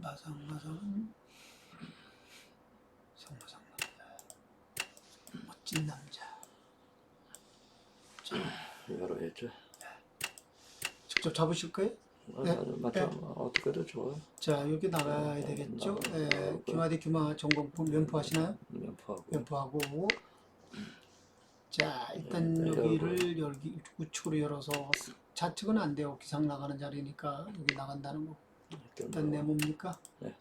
마상마상은 상마상 남자 멋진 남자 자, 열어야죠. 직접 잡으실 거예요? 아, 네. 맞아, 맞아. 어떻게든 좋아. 자 여기 나가야 네, 되겠죠? 나가고. 규마대 규마 전공품 면포하시나요? 면포하고. 면포하고 자 일단 네, 여기를 여기 우측으로 열어서 좌측은 안 돼요 기상 나가는 자리니까 여기 나간다는 거 일단 내 뭡니까? 네.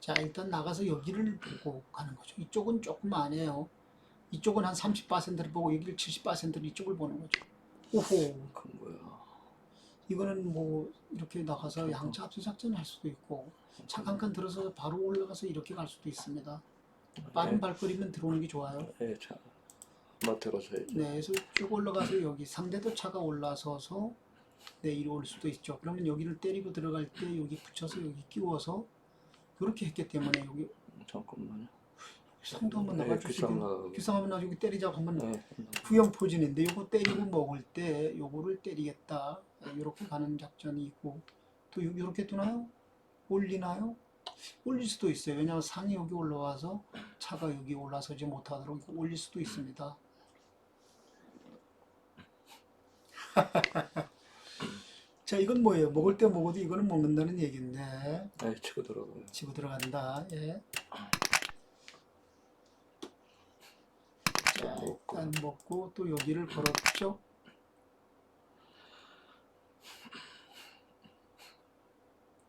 자 일단 나가서 여기를 보고 가는 거죠 이쪽은 조금 안 해요 이쪽은 한 30%를 보고 여기를 70%를 이쪽을 보는 거죠 오호 큰 거야. 이거는 뭐 이렇게 나가서 양차 합수 작전을 할 수도 있고 차한 칸 들어서 바로 올라가서 이렇게 갈 수도 있습니다 빠른 네. 발걸음은 들어오는 게 좋아요 예, 자, 한번 들어서야죠. 네, 그래서 쭉 올라가서 여기 상대도 차가 올라서서 네, 이리 올 수도 있죠. 그러면 여기를 때리고 들어갈 때 여기 붙여서 여기 끼워서 그렇게 했기 때문에 여기 잠깐만요. 상도 한번 네, 나가주시고 나가고. 기상하면 나중에 때리자고 하면 네, 후형 포진인데 요거 때리고 먹을 때 요거를 때리겠다 이렇게 가는 작전이 있고 또 요- 요렇게 두나요? 올리나요? 올릴 수도 있어요. 왜냐하면 상이 여기 올라와서 차가 여기 올라서지 못하도록 올릴 수도 있습니다. 자, 이건 뭐예요? 먹을 때 먹어도 이거는 먹는다는 얘기인데 네, 치고 들어가요. 치고 들어간다. 예. 자. 일단 먹고 또 여기를 걸었죠.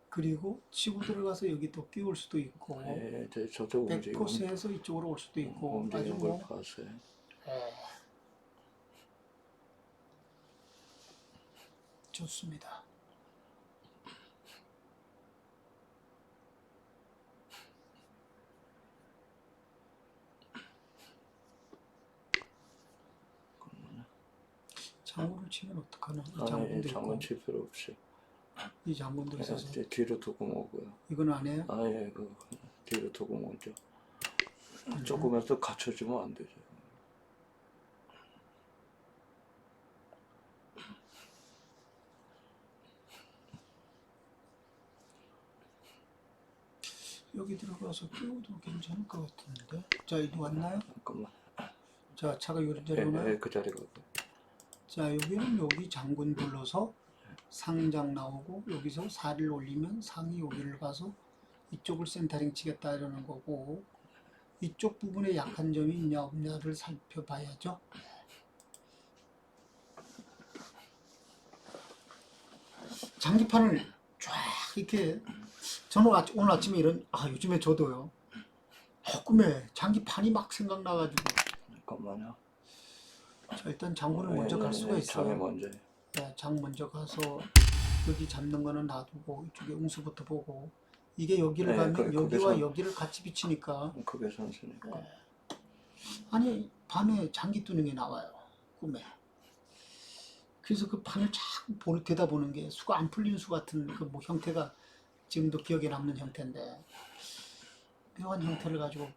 그리고 치고 들어가서 여기 또 끼울 수도 있고 네, 저쪽 움직이고. 백코스에서 이쪽으로 올 수도 있고 아주 움직이는 걸 뭐. 예. 좋습니다. 장구를 치면 어떡하나? 이 아, 장군도 장군 있고 칠 필요 없이. 이 장군도 네, 있어서 이제 뒤로 두고 먹고요. 이건 안 해요? 아, 예, 그 뒤로 두고 먹죠. 음. 조금이라도 갖춰주면 안 되죠. 여기 들어가서 끼워도 괜찮을 것 같은데. 자, 이리 왔나요? 잠깐만. 자, 차가 예, 자리 오나요? 예, 그 자리 가고. 자, 여기는 여기 장군 불러서 상장 나오고 여기서 살을 올리면 상이 여기를 가서 이쪽을 센터링 치겠다 이러는 거고 이쪽 부분에 약한 점이 있냐 없냐를 살펴봐야죠. 장기판을 쫙 이렇게 저는 오늘 아침에 이런 아 요즘에 저도요. 어, 꿈에 장기판이 막 생각나가지고 잠깐만요. 자, 일단 장군을 예, 먼저 예, 갈 수가 예, 있어요. 장에 먼저. 네, 장 먼저 가서 여기 잡는 거는 놔두고 이쪽에 웅수부터 보고 이게 여기를 네, 가면 그- 여기와 거기서- 여기를 같이 비치니까 그게 선수니까. 네. 아니 밤에 장기 뜨는 게 나와요 꿈에 그래서 그 판을 자꾸 보는 대다 보는 게 수가 안 풀리는 수 같은 그 뭐 형태가 지금도 기억에 남는 형태인데 묘한 형태를 가지고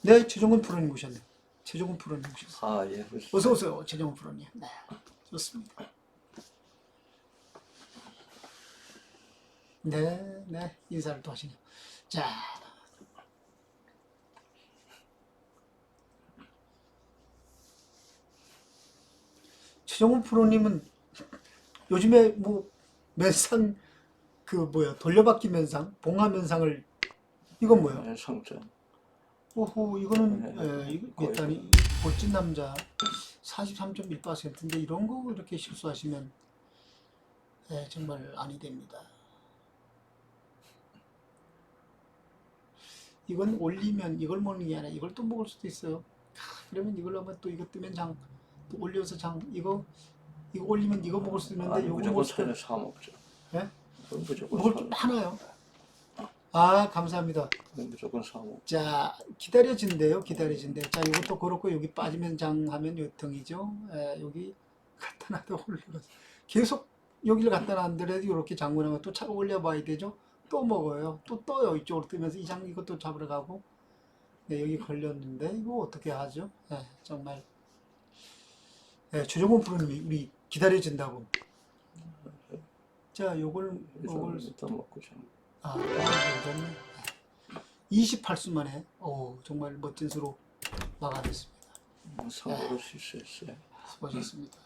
네 최종근 프로님 오셨네 최종근 프로님 오셨어요 아, 예. 그- 어서 오세요, 최정훈 프로님. 네, 좋습니다. 네, 네, 인사를 또 하시네요. 자, 최정훈 프로님은 요즘에 뭐 면상 그 뭐야 돌려받기 면상, 봉화 면상을 이건 뭐야? 예, 상점. 오호 이거는 네, 예, 이거 거의 일단 이 볼진 남자 43.1%인데 이런 거 이렇게 실수하시면 예, 정말 아니 됩니다. 이건 올리면 이걸 먹는 게 아니라 이걸 또 먹을 수도 있어요. 하, 그러면 이걸로 하면 또 이거 뜨면 장, 또 올려서 장 이거 이거 올리면 이거 먹을 수 있는데 아니, 무조건 먹을 수 산에 사 먹죠. 예? 그건 무조건 먹을 사좀 많아요. 아 감사합니다. 그건 무조건 사 먹. 자, 기다려진대요. 기다려진대. 자, 이것도 그렇고 여기 빠지면 장하면 요통이죠. 에, 여기 갖다 놔도 올라가서 계속 여기를 갖다 놨더라도 이렇게 장군하고 또 차가 올려봐야 되죠. 또 먹어요. 또 떠요. 이쪽으로 뜨면서 이 장 이것도 잡으러 가고. 네, 여기 걸렸는데 이거 어떻게 하죠? 예, 정말. 예, 최종원 프로님이 우리 기다려진다고. 자, 요걸 요걸 일단 먹고 자. 아, 괜찮네. 28수 만에 오, 정말 멋진 수로 막아냈습니다. 뭐 상으로 실수했어요. 수고하셨습니다.